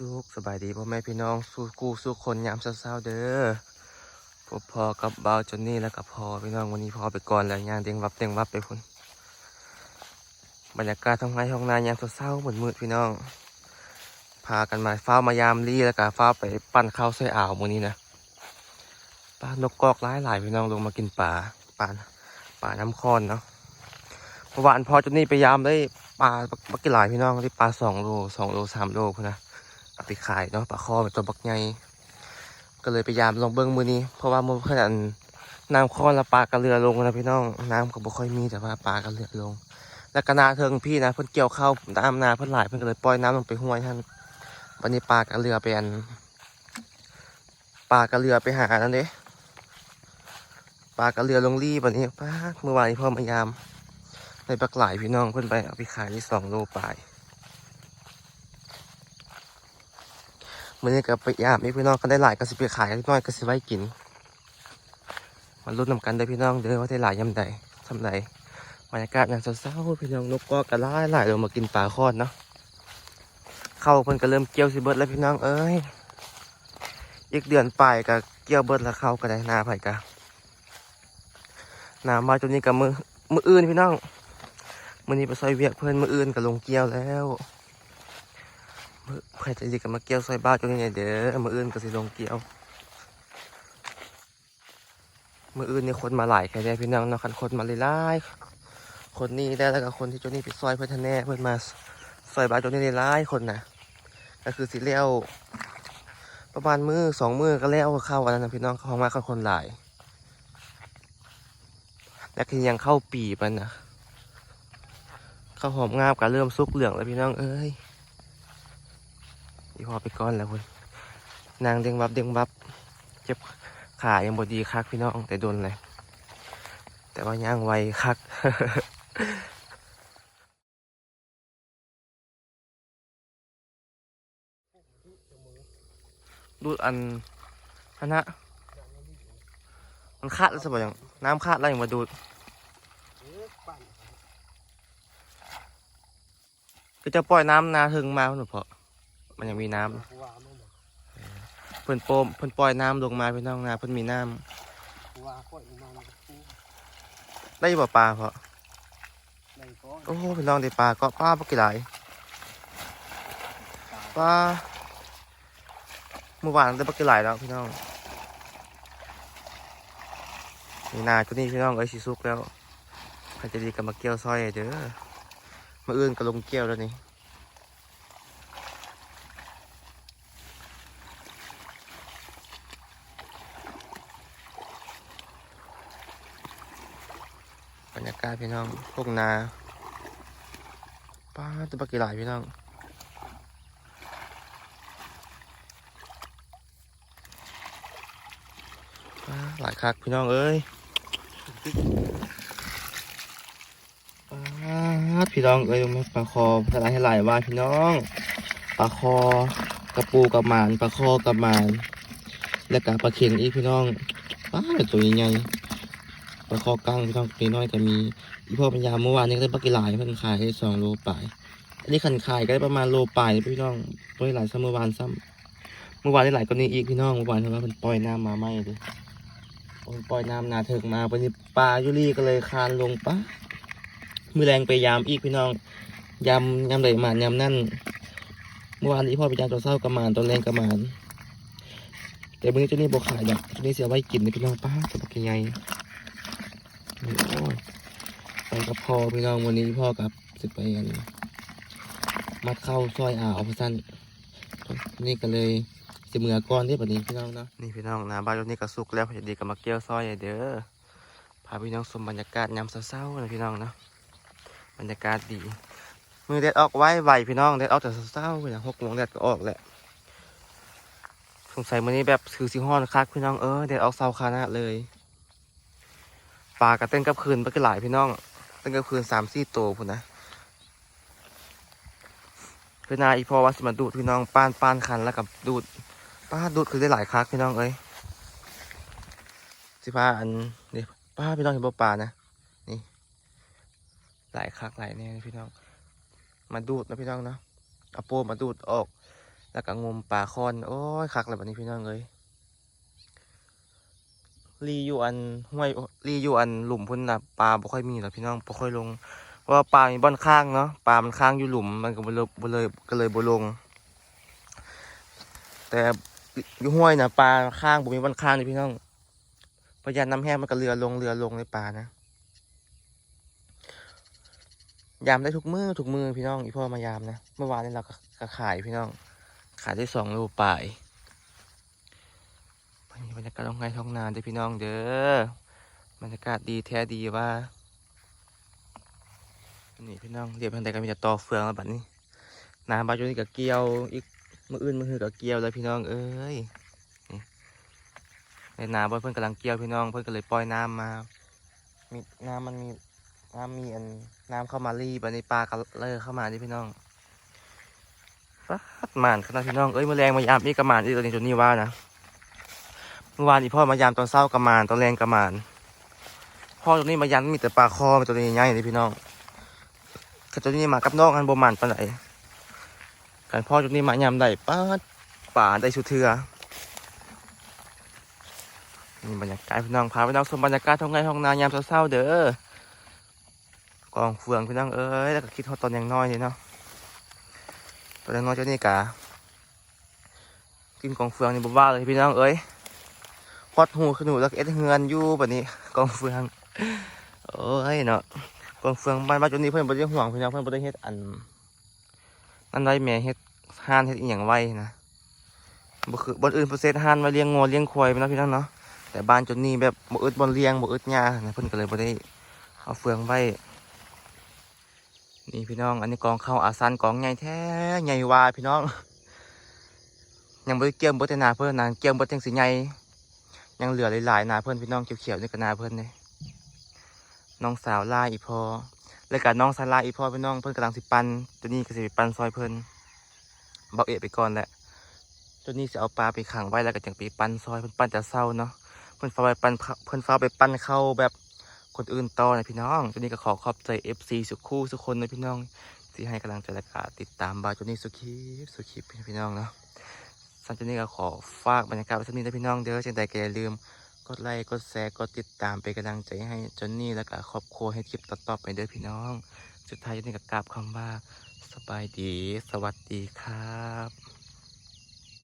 สุขสบายดีพ่อแม่พี่น้องสู้กู้สู้คนยามเช้าๆเด้อพบพอกับเบาจนนี่แล้วกับพอพี่น้องวันนี้พอไปก่อนแล้วย่างเด้งวับเด้งวับไปพุ่นบรรยากาศท้องไร่ท้องนายามเช้าๆเหมือนมืดๆพี่น้อง พากันมาเฝ้ามายามลี่แล้วก็เฝ้าไปปั่นข้าวใส่อ่าวมื้อนี้นะปลานกกอกหลายหลายพี่น้องลงมากินปลาปลาปลาน้ำคอนเนาะเมื่อวานพอจนนี่ไปยามได้ปลาบักกี่หลายพี่น้องได้ปลาสองโลสองโลสามโลพุ่นนะ เอาไปขายเนาะปลาคอเป็นตัวบักใหญ่ก็เลยพยายามลองเบิ้งมือนี้ เพราะว่ามือเพื่อนน้ำคอนและปลากระเรือลงนะพี่น้องน้ำก็บ่ค่อยมีแต่ว่าปลากระเรือลง แล้วก็นาเทิงพี่นะเพิ่นเกี่ยวเข้าวน้ำนาเพิ่นหลายเพิ่นก็เลยปล่อยน้ำลงไปห้วยท่านวันนี้ปลากระเรือไปอันปลากระเรือไปหานั่นเด้ปลากระเรือลงรีวันนี้ป้าเมื่อวานนี้พ่อพยายามในปลาหลพี่น้องเพิ่นไปเอาไปขายที่สองโลปลาย มื่อนี้ก็ไปยามมีพี่น้องก็ได้หลายก็สิไปขายนน้อยก็สิไว้กินมันรุ่นนำกันเด้อพี่น้องเด้อว่าได้หลายยำใดทำใดบรรยากาศอย่างเศร้าๆพี่น้องนกก็กระไล่หลายลงมากินปลาคอดเนาะเข้าเพิ่นก็เริ่มเกี่ยวสิเบิดแล้วพี่น้องเอ้ยอีกเดือนปลายก็เกี่ยวเบิดแล้วเข้าก็ได้นาไผ่กะนามาจนนี้ก็มือมืออื่นพี่น้องมือนี้ไปซอยเวียกเพื่อนมืออื่นก็ลงเกี่ยวแล้ว เพื่อจะดีกับมาเกี่ยวซอยบ้านกันยังไงเด้อมืออื่นก็สิลงเกี่ยวมืออื่นนี่คนมาหลายแค่ได้พี่น้องเนาะคันคนมาหลายๆคนนี้ได้แล้วก็คนที่โจนี่ไปซอยเพื่อนแน่เพื่อนมาซอยบ้านโจนี่หลายๆคนนะก็คือสิเลี้ยวประมาณมือสองมือก็แล้วเข้าอันนั้นนะพี่น้องเข้ามาเข้าคนหลายแล้วก็ยังเข้าปีมันนะเข้าวหอมงาบก็เริ่มสุกเหลืองแล้วพี่น้องเอ้ย อีพอไปก้อนแล้วคุณนางเด้งบับเด้งบับเจ็บขายังบดีคักพี่น้องแต่โดนเลยแต่ว่าย่างไวคักดูดอันอันนะมันขาดแล้วสบอย่างน้ำขาดแล้วอย่างมาดูดก็จะปล่อยน้ำนาถึงมาหนูเพาะ มันยังมีน้ำว่าไม่หมดเพิ่นโปมเพิ่นปล่อยน้ำลงมาพี่น้องนาเพิ่นมีน้ว่าค่อยมันกูำได้บ่ปลาเพาะในก้อนโอ้พี่น้องได้ปลาก็ปลาปลากี่หลายปลาเมื่อวานได้ปลากี่หลายแล้วพี่น้องนี่นาตัวนี้พี่น้องเอ้ยสิสุกแล้วใครจะดีกับมาเกี่ยวซอยเด้อมาอื่นก็ลงเกี่ยวแล้วนี่บรรยากาศ พี่น้องพวกนาปลาตัวปลากี่หลายพี่น้องปลาหลายคักพี่น้องเอ้ยปลาพี่น้องเอ้ยไม่ปลาคอปลาไหลให้หลายว่าพี่น้องปลาคอกระปูกับหมานปลาคอกับหมาน แล้วก็ปลาเข็งอีกพี่น้องปลาตัวใหญ่ ๆปลาคอกลางพี่น้องตัวน้อยก็มีอีพ่อปัญญาเมื่อวานนี้ก็ได้ปลากี่หลายเพิ่นขายให้สองโลปลายอันนี้ขันขายก็ได้ประมาณโลปลายพี่น้องปล่อยหลายซ้ำเมื่อวานซ้ำเมื่อวานได้หลายกว่านี้อีกพี่น้องเมื่อวานเพราะว่าเพิ่นปล่อยน้ำมาไม่เลยปล่อยน้ำนาเถิกมาวันนี้ปลายุรีก็เลยคานลงปะมือแรงไปยามอีกพี่น้องยำยำไหลหมานยำนั่นเมื่อวานนี้พ่อไปยามตัวเศร้ากระมานตัวแรงกระมานแต่มื้อนี้เจ้านี่บอกขายดอกเจ้านี่เสียไว้กินนะพี่น้องป้าตัวบักใหญ่ๆโอ้ย ไปกับพ่อพี่น้องวันนี้พ่อกับสิไปกันมัดเข้าซอยอ่าวพะสันนี่ก็เลยสิเมือก้อนที่แบบนี้พี่น้องเนาะนี่พี่น้องนะบ้านรถนี้ก็สุกแล้วพอดีกับมาเกี่ยวซอยเด้อพาพี่น้องชมบรรยากาศยามเศร้าๆนะพี่น้องเนาะบรรยากาศดีมือแดดออกไว้ไวพี่น้องแดดออกแต่เศร้าๆอย่างหกโมงแดดก็ออกแหละสงสัยมื้อนี้แบบคือสิฮ้อนคักพี่น้องเออแดดออกเศร้าขนาดเลย ลากระเต้นกับคืนไปกันหลายพี่น้องเต้นกับคืนสามสี่ตัวพุ่นนะคือนาอีพอว่าสิมาดูดพี่น้องป้านป้านคันแล้วกับดูดป้าดูดคือได้หลายคักพี่น้องเอ้ยสิพาอันนี่ป้าพี่น้องเห็นปลานะนี่ หลายคักหลายแน่พี่น้อง มาดูดนะพี่น้องเนาะเอาโปมาดูดออก แล้วก็งมปลาคอนโอ้ยคักเลยแบบนี้พี่น้องเอ้ย รีอยู่อันห้วยรีอยู่อันหลุมพุ่นนะปลาบ่ค่อยมีหรอกพี่น้องบ่ค่อยลงเพราะว่าปลามีบ่อนข้างเนาะปลามันข้างอยู่หลุมมันก็บ่เลยบ่เลยก็เลยบ่ลง แต่อยู่ห้วยนะปลาข้างบ่มีบ่อนข้างนี่พี่น้องพยานน้ำแห้งมันก็เรือลงเรือลงในปลานะยามได้ทุกมือทุกมือพี่น้องอีพ่อมายามนะเมื่อวานนี้เราก็ก็ขายพี่น้อง ขายได้สองโลป่าย วันนี้บรรยากาศท้องไร่ท้องนาเด้อพี่น้องเด้อบรรยากาศดีแท้ดีว่านี่พี่น้องเรียบทางใดก็มีแต่ตอเฟืองแล้วบัดนี้น้ำบาจุนี่กับเกียวอีกมืออื่นมือหือกับเกียวเลยพี่น้องเอ้ยนี่ในน้ำเพื่อนกำลังเกี่ยวพี่น้องเพื่อนก็เลยปล่อยน้ำมามีน้ำมันมีน้ำมีอันน้ำเข้ามารีบัดนี้ปลาก็เลอเข้ามาดิพี่น้องฟัดหมานขนาดพี่น้องเอ้ยแมลงมายามอีกกระหมานอีกตัวนี้ตัวนี้ว่านะ เมื่อวานอีพ่อมายามตอนเช้ากระมานตอนแรงกระมาน พ่อตัวนี้มายามมีแต่ปลาคอมีตัวนี้ใหญ่เลยพี่น้องก็ตัวนี้มากับน้องอันบ่มันปานไหนกันพ่อตัวนี้มายามได้ป้าป่าได้สุดเทือนี่บรรยากาศพี่น้องพาพี่น้องชมบรรยากาศท้องไร่ท้องนายามเศร้าๆเด้อกองเฟืองพี่น้องเอ้ยแล้วก็คิดฮอดตอนยังน้อยนี่เนาะตอนยังน้อยเจ้านี่กะกินกองเฟืองนี่บ่ว่าเลยพี่น้องเอ้ย ฮอดหูขึ้นหนูแล้วก็เอ็ดเฮือนอยู่แบบนี้กองเฟืองโอ้ยเนาะกองเฟืองบ้านบ้านจุดนี้เพื่อนบ่ได้ห่วงเพี่องเพื่อนบ่ได้เฮ็ดอันนั่นไรแม่เฮ็ดห่านเฮ็ดอีหยังไว้นะบ่คือบ่อื่นเพิ่นเฮ็ดห่านมาเลี้ยงงัวเลี้ยงควายพี่น้องพี่น้องเนาะแต่บ้านจุดนี้แบบบ่อึดบ่เลี้ยงบ่อึดหญ้านะเพิ่นก็เลยบ่ได้เอาเฟืองไว้นี่พี่น้องอันนี้กองข้าวอาซันกองใหญ่แท้ใหญ่วาพี่น้องยังบ่ได้เกี่ยมบ่แต่นาเพิ่นนะเกี่ยมบ่จังสิใหญ่ ยังเหลือหลายๆนาเพิ่อนพี่น้องเขียวๆนี่ก็นาเพิ่อนเด้น้องสาวล่าอีพอ แล้วก็น้องสาวล่าอีพอพี่น้องเพิ่อนกำลังสิปันตัวนี้ก็สิไปปันซอยเพิ่อนเบาเอะไปก่อนแหละตัวนี้สิเอาปลาไปขังไว้แล้วก็จังไปปันซอยเพิ่อนปันแต่เศร้าเนาะเพิ่อนฟ้าไปปันเพิ่อนฟ้าไปปันเข้าแบบคนอื่นต่อนะพี่น้องตัวนี้ก็ขอขอบใจ FC สุคู่สุกคนนะพี่น้องที่ให้กำลังใจและกติดตามบาตัวนี้สุขีสุขีพี่น้องเนาะ สันตัวนี้ก็ขอฝากบรรยากาศไว้สักนิดนะพี่น้องเด้อเช่นใดก็อย่าลืม กดไลค์กดแชร์กดติดตามเป็นกำลังใจให้จนนี่แล้วก็ครอบครัวให้คลิปต่อๆไปเด้อพี่น้อง สุดท้ายจะนนี่ก็กราบคำว่าสบายดี สวัสดีครับ